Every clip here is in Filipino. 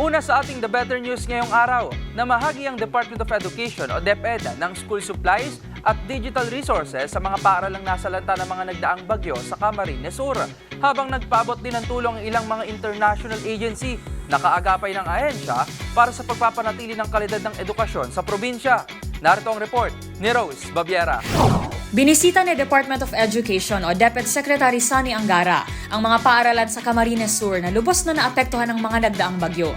Una sa ating The Better News ngayong araw, namahagi ang Department of Education o DepEd ng school supplies at digital resources sa mga paaralang nasalanta ng mga nagdaang bagyo sa Camarines Sur. Habang nagpaabot din ng tulong ang ilang mga international agency, nakaagapay ng ahensya para sa pagpapanatili ng kalidad ng edukasyon sa probinsya. Narito ang report ni Rose Babiera. Binisita ni Department of Education o DepEd Secretary Sani Angara ang mga paaralan sa Camarines Sur na lubos na naapektuhan ng mga nagdaang bagyo.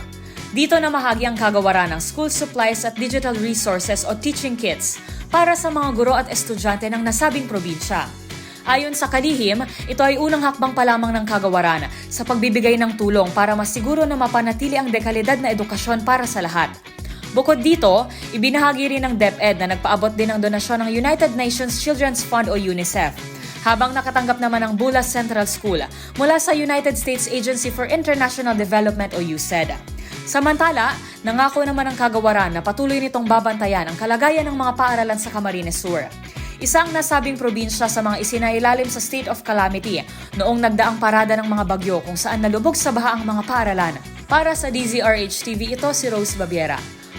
Dito na mahagi ang kagawaran ng school supplies at digital resources o teaching kits para sa mga guro at estudyante ng nasabing probinsya. Ayon sa kalihim, ito ay unang hakbang pa lamang ng kagawaran sa pagbibigay ng tulong para masiguro na mapanatili ang dekalidad na edukasyon para sa lahat. Bukod dito, ibinahagi rin ng DepEd na nagpaabot din ng donasyon ng United Nations Children's Fund o UNICEF. Habang nakatanggap naman ng Bulas Central School mula sa United States Agency for International Development o USAID. Samantala, nangako naman ang kagawaran na patuloy nitong babantayan ang kalagayan ng mga paaralan sa Camarines Sur. Isang nasabing probinsya sa mga isinailalim sa state of calamity noong nagdaang parada ng mga bagyo kung saan nalubog sa baha ang mga paaralan. Para sa DZRH TV, ito si Rose Babiera.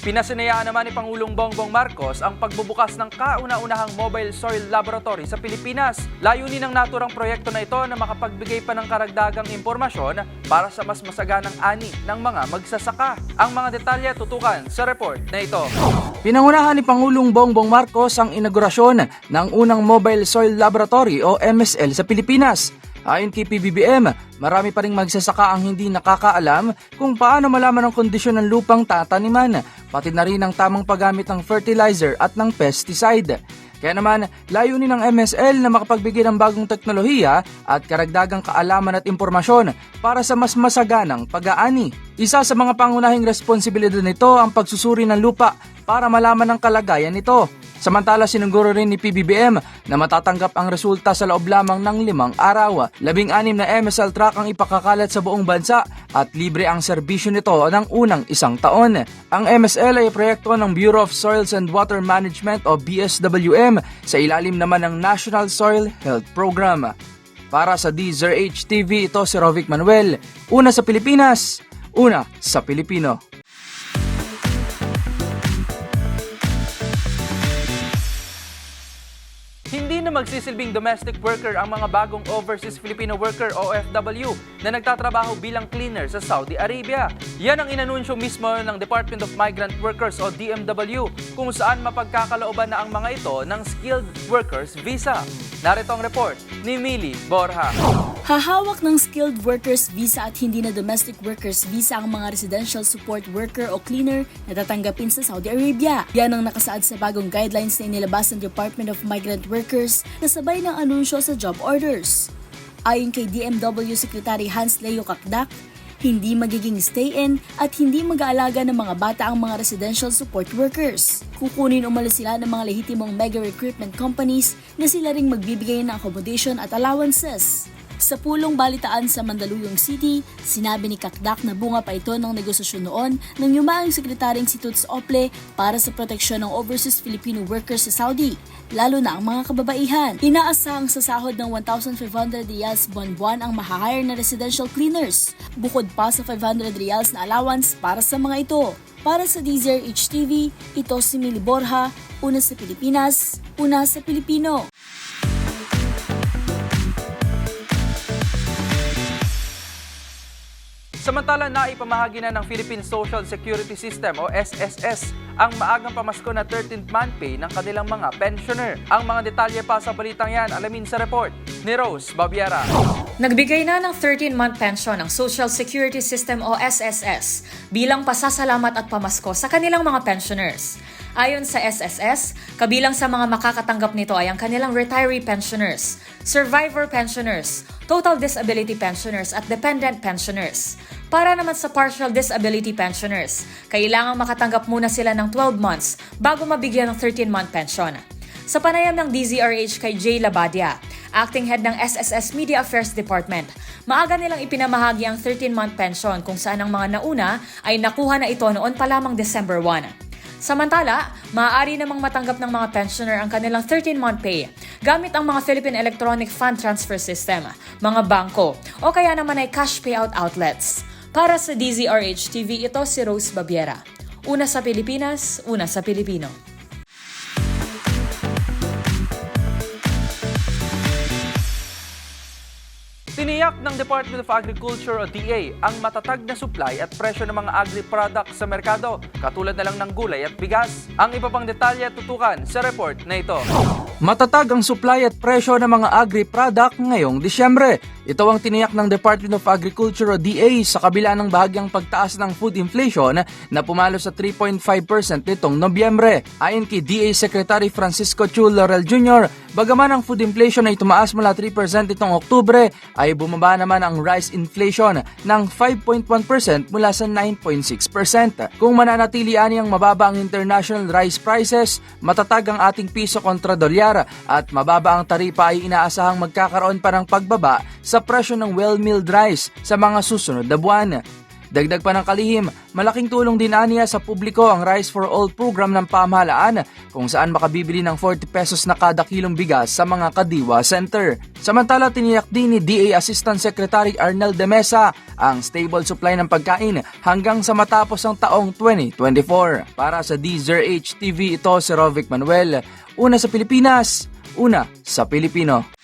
Pinasinayaan naman ni Pangulong Bongbong Marcos ang pagbubukas ng kauna-unahang mobile soil laboratory sa Pilipinas. Layunin ng naturang proyekto na ito na makapagbigay pa ng karagdagang impormasyon para sa mas masaganang ani ng mga magsasaka. Ang mga detalye tutukan sa report na ito. Pinangunahan ni Pangulong Bongbong Marcos ang inaugurasyon ng unang Mobile Soil Laboratory o MSL sa Pilipinas. Ayon kay PBBM, marami pa ring magsasaka ang hindi nakakaalam kung paano malaman ang kondisyon ng lupang tataniman, pati na rin ang tamang paggamit ng fertilizer at ng pesticide. Kaya naman, layunin ng MSL na makapagbigay ng bagong teknolohiya at karagdagang kaalaman at impormasyon para sa mas masaganang pag-aani. Isa sa mga pangunahing responsibilidad nito ang pagsusuri ng lupa para malaman ang kalagayan nito. Samantala sinuguro rin ni PBBM na matatanggap ang resulta sa loob lamang ng limang araw. Labing-anim na MSL truck ang ipakakalat sa buong bansa at libre ang serbisyo nito ng unang isang taon. Ang MSL ay proyekto ng Bureau of Soils and Water Management o BSWM sa ilalim naman ng National Soil Health Program. Para sa DZRH TV, ito si Rovic Manuel. Una sa Pilipinas, una sa Pilipino. Magsisilbing domestic worker ang mga bagong Overseas Filipino Worker OFW na nagtatrabaho bilang cleaner sa Saudi Arabia. Yan ang inanunsyo mismo ng Department of Migrant Workers o DMW kung saan mapagkakalooban na ang mga ito ng Skilled Workers Visa. Narito ang report ni Mili Borja. Hahawak ng skilled workers visa at hindi na domestic workers visa ang mga residential support worker o cleaner na tatanggapin sa Saudi Arabia. Yan ang nakasaad sa bagong guidelines na inilabas ng Department of Migrant Workers na sabay ng anunsyo sa job orders. Ayon kay DMW Secretary Hans Leo Kakdak, hindi magiging stay-in at hindi mag-aalaga ng mga bata ang mga residential support workers. Kukunin umala sila ng mga lehitimong mega recruitment companies na sila ring magbibigay ng accommodation at allowances. Sa pulong balitaan sa Mandaluyong City, sinabi ni Kakdak na bunga pa ito ng negosasyon noon ng yumaang sekretaryeng si Toots Ople para sa proteksyon ng overseas Filipino workers sa Saudi, lalo na ang mga kababaihan. Inaasahang sa sahod ng 1,500 riyals buwan-buwan ang mahahire na residential cleaners, bukod pa sa 500 riyals na allowance para sa mga ito. Para sa Deezer HTV, ito si Mili Borja, una sa Pilipinas, una sa Pilipino. Samantala, naipamahagi na ng Philippine Social Security System o SSS ang maagang pamasko na 13th month pay ng kanilang mga pensioner. Ang mga detalye pa sa balitang yan, alamin sa report ni Rose Babiera. Nagbigay na ng 13-month pension ang Social Security System o SSS bilang pasasalamat at pamasko sa kanilang mga pensioners. Ayon sa SSS, kabilang sa mga makakatanggap nito ay ang kanilang retiree pensioners, survivor pensioners, total disability pensioners at dependent pensioners. Para naman sa partial disability pensioners, kailangang makatanggap muna sila ng 12 months bago mabigyan ng 13-month pension. Sa panayam ng DZRH kay Jay Labadia, acting head ng SSS Media Affairs Department, maaga nilang ipinamahagi ang 13-month pension kung saan ang mga nauna ay nakuha na ito noon pa lamang December 1. Samantala, maaari namang matanggap ng mga pensioner ang kanilang 13-month pay gamit ang mga Philippine Electronic Fund Transfer System, mga bangko, o kaya naman ay cash payout outlets. Para sa DZRH TV, ito si Rose Babiera. Una sa Pilipinas, una sa Pilipino. Tiniyak ng Department of Agriculture o DA ang matatag na supply at presyo ng mga agri-products sa merkado, katulad na lang ng gulay at bigas. Ang iba pang detalye tutukan sa report na ito. Matatag ang supply at presyo ng mga agri-product ngayong Disyembre. Ito ang tiniyak ng Department of Agriculture o DA sa kabila ng bahagyang pagtaas ng food inflation na pumalo sa 3.5% nitong Nobyembre. Ayon kay DA Secretary Francisco Chu Laurel Jr., bagaman ang food inflation ay tumaas mula 3% nitong Oktubre, ay bumaba naman ang rice inflation ng 5.1% mula sa 9.6%. Kung mananatili ang mababa ang international rice prices, matatag ang ating piso kontra dolyar at mababa ang taripa ay inaasahang magkakaroon pa ng pagbaba sa presyo ng well-milled rice sa mga susunod na buwan. Dagdag pa ng kalihim, malaking tulong din aniya sa publiko ang Rice for All program ng pamahalaan kung saan makabibili ng 40 pesos na kada kilong bigas sa mga kadiwa center. Samantala tiniyak din ni DA Assistant Secretary Arnel de Mesa ang stable supply ng pagkain hanggang sa matapos ang taong 2024. Para sa DZRH TV ito si Rovic Manuel, una sa Pilipinas, una sa Pilipino.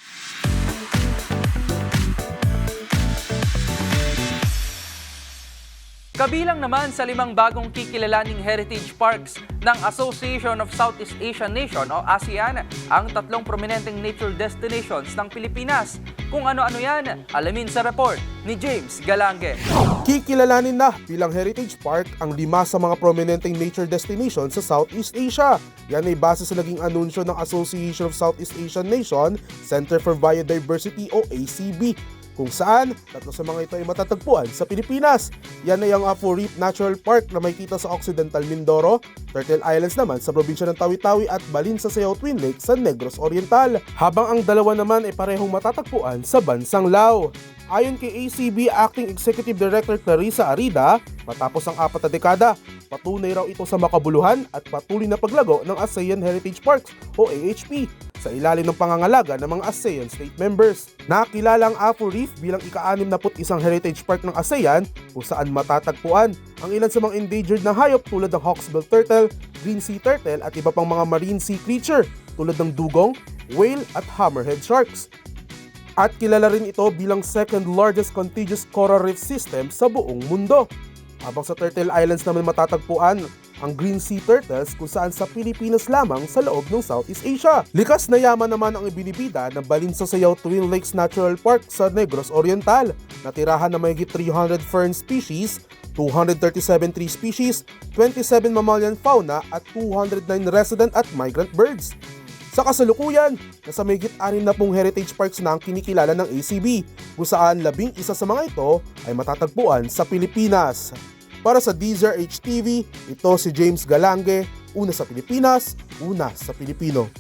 Kabilang naman sa limang bagong kikilalaning heritage parks ng Association of Southeast Asian Nation o ASEAN ang tatlong prominenteng nature destinations ng Pilipinas. Kung ano-ano yan, alamin sa report ni James Galange. Kikilalanin na bilang Heritage Park ang lima sa mga prominenteng nature destinations sa Southeast Asia. Yan ay base sa naging anunsyo ng Association of Southeast Asian Nation Center for Biodiversity o ACB kung saan tatlo sa mga ito ay matatagpuan sa Pilipinas. Yan ay ang Apo Reef Natural Park na may kita sa Occidental Mindoro, Turtle Islands naman sa probinsya ng Tawi-Tawi at Balin sa Sayaw Twin Lake sa Negros Oriental. Habang ang dalawa naman ay parehong matatagpuan sa Bansang Lao. Ayon kay ACB Acting Executive Director Clarissa Arida, matapos ang apat na dekada, patunay raw ito sa makabuluhan at patuloy na paglago ng ASEAN Heritage Parks o AHP sa ilalim ng pangangalaga ng mga ASEAN state members. Nakilala ang Apo Reef bilang ika-61 heritage park ng ASEAN kung saan matatagpuan ang ilan sa mga endangered na hayop tulad ng hawksbill turtle, green sea turtle at iba pang mga marine sea creature tulad ng dugong, whale at hammerhead sharks. At kilala rin ito bilang second largest contiguous coral reef system sa buong mundo. Habang sa Turtle Islands naman matatagpuan ang green sea turtles kung saan sa Pilipinas lamang sa loob ng Southeast Asia. Likas na yaman naman ang ibinibida ng Balin sa Sayaw Twin Lakes Natural Park sa Negros Oriental. Natirahan na mahigit 300 fern species, 237 tree species, 27 mammalian fauna at 209 resident at migrant birds. Sa kasalukuyan, nasa mahigit 6 na pong heritage parks na ang kinikilala ng ACB, kung saan labing isa sa mga ito ay matatagpuan sa Pilipinas. Para sa Deezer HTV, ito si James Galange, una sa Pilipinas, una sa Pilipino.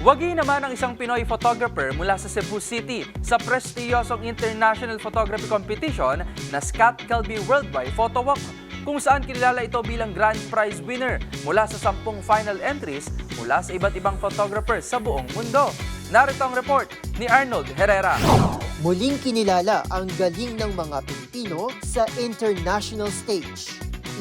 Wagi naman ang isang Pinoy photographer mula sa Cebu City sa prestiyosong International Photography Competition na Scott Kelby Worldwide Photo Walk kung saan kilala ito bilang Grand Prize winner mula sa sampung final entries mula sa iba't ibang photographers sa buong mundo. Narito ang report ni Arnold Herrera. Muling kinilala ang galing ng mga Pilipino sa international stage.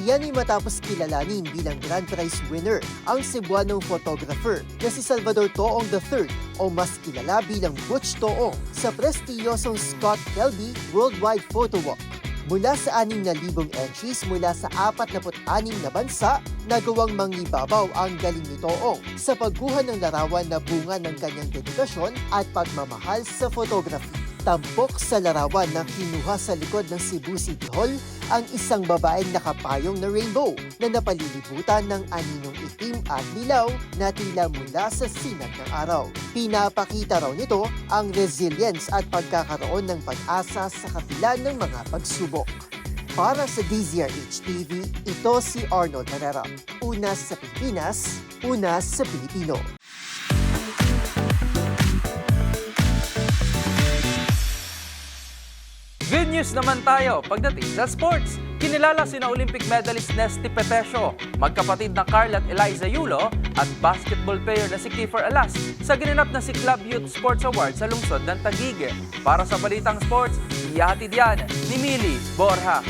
Iyan ay matapos kilalanin bilang Grand Prize winner ang Cebuanong photographer na si Salvador Toong III o mas kilala bilang Butch Toong sa prestiyosong Scott Kelby Worldwide Photo Walk. Mula sa 6,000 entries mula sa 46 na bansa, nagawang mangibabaw ang galing ni Toong sa pagkuha ng larawan na bunga ng kanyang dedikasyon at pagmamahal sa photography. Tampok sa larawan na kinuha sa likod ng Cebu City Hall ang isang babaeng nakapayong na rainbow na napalilibutan ng aninong itim at dilaw na tila mula sa sinag ng araw. Pinapakita raw nito ang resilience at pagkakaroon ng pag-asa sa kabila ng mga pagsubok. Para sa DZRH TV, ito si Arnold Herrera. Una sa Pilipinas, una sa Pilipino. Good news naman tayo pagdating sa sports. Kinilala sina Olympic medalist Nesty Petesio, magkapatid na Carl at Eliza Yulo at basketball player na si Kiefer Alas sa ginanap na si Club Youth Sports Awards sa lungsod ng Taguig. Para sa Balitang Sports, iyahatid yan ni Mili Borja.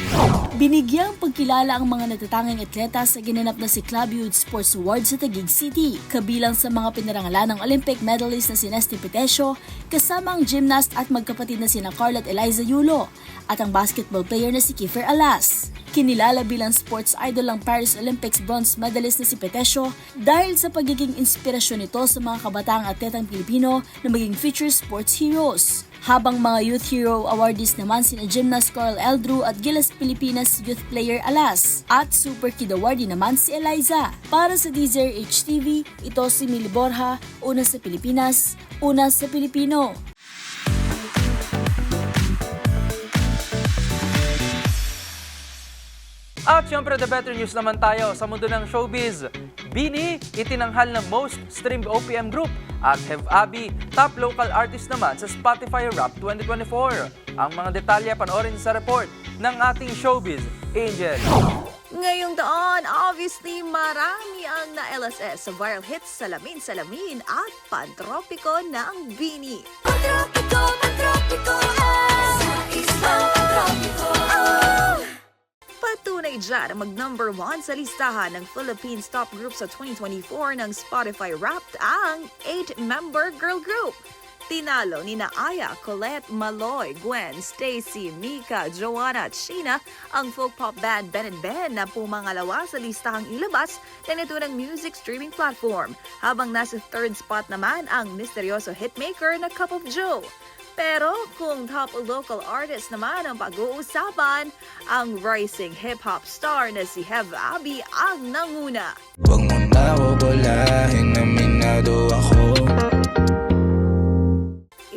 Binigyang pagkilala ang mga natatanging atleta sa ginanap na si Club Youth Sports Awards sa Taguig City. Kabilang sa mga pinarangalan ng Olympic medalist na si Nesty Petesio, kasama ang gymnast at magkapatid na sina Carl at Eliza Yulo, at ang basketball player na si Kiefer Alas. Kinilala bilang sports idol ang Paris Olympics bronze medalist na si Petesio dahil sa pagiging inspirasyon nito sa mga kabataang atletang Pilipino na maging future sports heroes. Habang mga Youth Hero awardees naman sina gymnast Carl Eldrew at Gilas Pilipinas Youth Player Alas at Super Kid Awardee naman si Eliza. Para sa DZRH TV, ito si Mili Borja, una sa Pilipinas, una sa Pilipino. At syempre, the better news naman tayo sa mundo ng showbiz. Bini, itinanghal ng most streamed OPM group at Have Abby, top local artist naman sa Spotify Rap 2024. Ang mga detalye panoorin sa report ng ating showbiz, Angel. Ngayong taon, obviously marami ang na-LSS sa viral hits Salamin Salamin at Pantropiko ng Bini. Pantropiko, Pantropiko, Ang mag-number one sa listahan ng Philippines top group sa 2024 ng Spotify Wrapped ang 8-member girl group. Tinalo ni Aya, Colette, Maloy, Gwen, Stacy, Mika, Joanna at Sheena ang folk pop band Ben and Ben na pumangalawa sa listahang ilabas na nito ng music streaming platform habang nasa third spot naman ang misteryoso hitmaker na Cup of Joe. Pero kung top local artist naman ang pag-uusapan, ang rising hip-hop star na si Hev Abby ang nanguna. Huwag mo na bubulahin na minado ako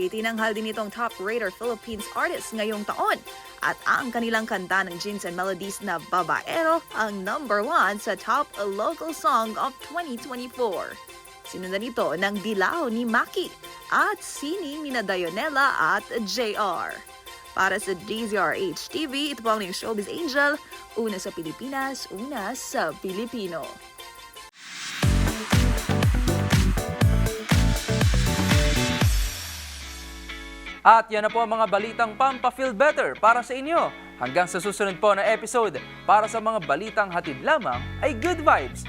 Itinanghal din itong top rater Philippines artist ngayong taon at ang kanilang kanta ng Jeans and Melodies na Babaero ang number one sa top local song of 2024. Sinundan ito ng Dilaw ni Maki at Sining ni na Dionela at JR. Para sa DZRH TV, ito po ang Showbiz Angel, una sa Pilipinas, una sa Pilipino. At yan na po ang mga balitang Pampa-Feel Better para sa inyo. Hanggang sa susunod po na episode, para sa mga balitang hatid lamang ay good vibes.